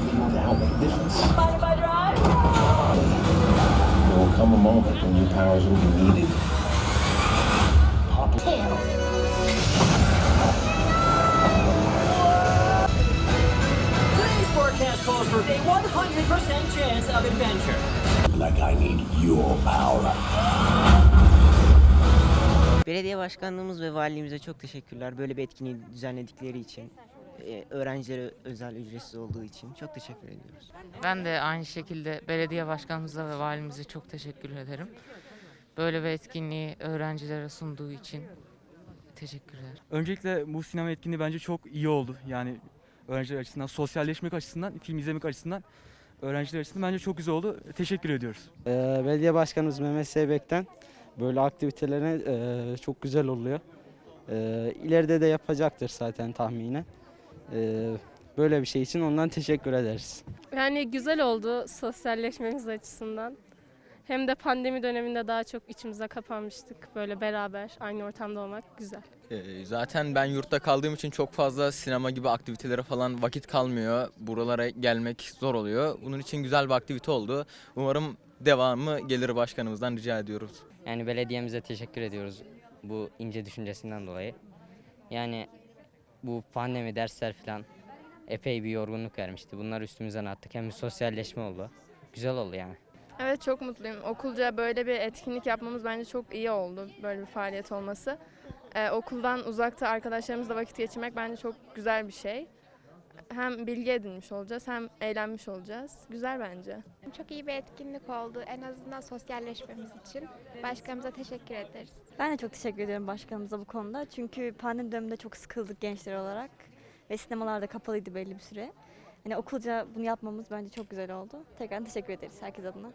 Bye bye drive. There will come a moment when your powers will be needed. Pop- Today's forecast calls for a 100% chance of adventure. Like I need your power. Belediye başkanlığımız ve valiliğimize çok teşekkürler. Böyle bir etkinliği düzenledikleri için. Ee, Öğrencilere özel ücretsiz olduğu için çok teşekkür ediyoruz. Ben de aynı şekilde belediye başkanımıza ve valimize çok teşekkür ederim. Böyle bir etkinliği öğrencilere sunduğu için teşekkürler. Öncelikle bu sinema etkinliği bence çok iyi oldu. Yani öğrenciler açısından, sosyalleşmek açısından, film izlemek açısından öğrenciler açısından bence çok güzel oldu. Teşekkür ediyoruz. Ee, belediye başkanımız Mehmet Seybek'ten böyle aktivitelerine e, çok güzel oluyor. Ee, ileride de yapacaktır zaten tahminen. Ee, böyle bir şey için ondan teşekkür ederiz. Yani güzel oldu sosyalleşmemiz açısından. Hem de pandemi döneminde daha çok içimize kapanmıştık. Böyle beraber aynı ortamda olmak güzel. Ee, Zaten ben yurtta kaldığım için çok fazla sinema gibi aktivitelere falan vakit kalmıyor. Buralara gelmek zor oluyor. Bunun için güzel bir aktivite oldu. Umarım devamı gelir başkanımızdan rica ediyoruz. Yani belediyemize teşekkür ediyoruz bu ince düşüncesinden dolayı. Yani bu pandemi dersler falan epey bir yorgunluk vermişti. Bunları üstümüzden attık. Hem bir sosyalleşme oldu. Güzel oldu yani. Evet çok mutluyum. Okulca böyle bir etkinlik yapmamız bence çok iyi oldu. Böyle bir faaliyet olması. Ee, okuldan uzakta arkadaşlarımızla vakit geçirmek bence çok güzel bir şey. Hem bilgi edinmiş olacağız hem eğlenmiş olacağız. Güzel bence. Çok iyi bir etkinlik oldu. En azından sosyalleşmemiz için. Başkanımıza teşekkür ederiz. Ben de çok teşekkür ediyorum başkanımıza bu konuda. Çünkü pandemi döneminde çok sıkıldık gençler olarak. Ve sinemalar da kapalıydı belli bir süre. Hani okulca bunu yapmamız bence çok güzel oldu. Tekrar teşekkür ederiz herkes adına.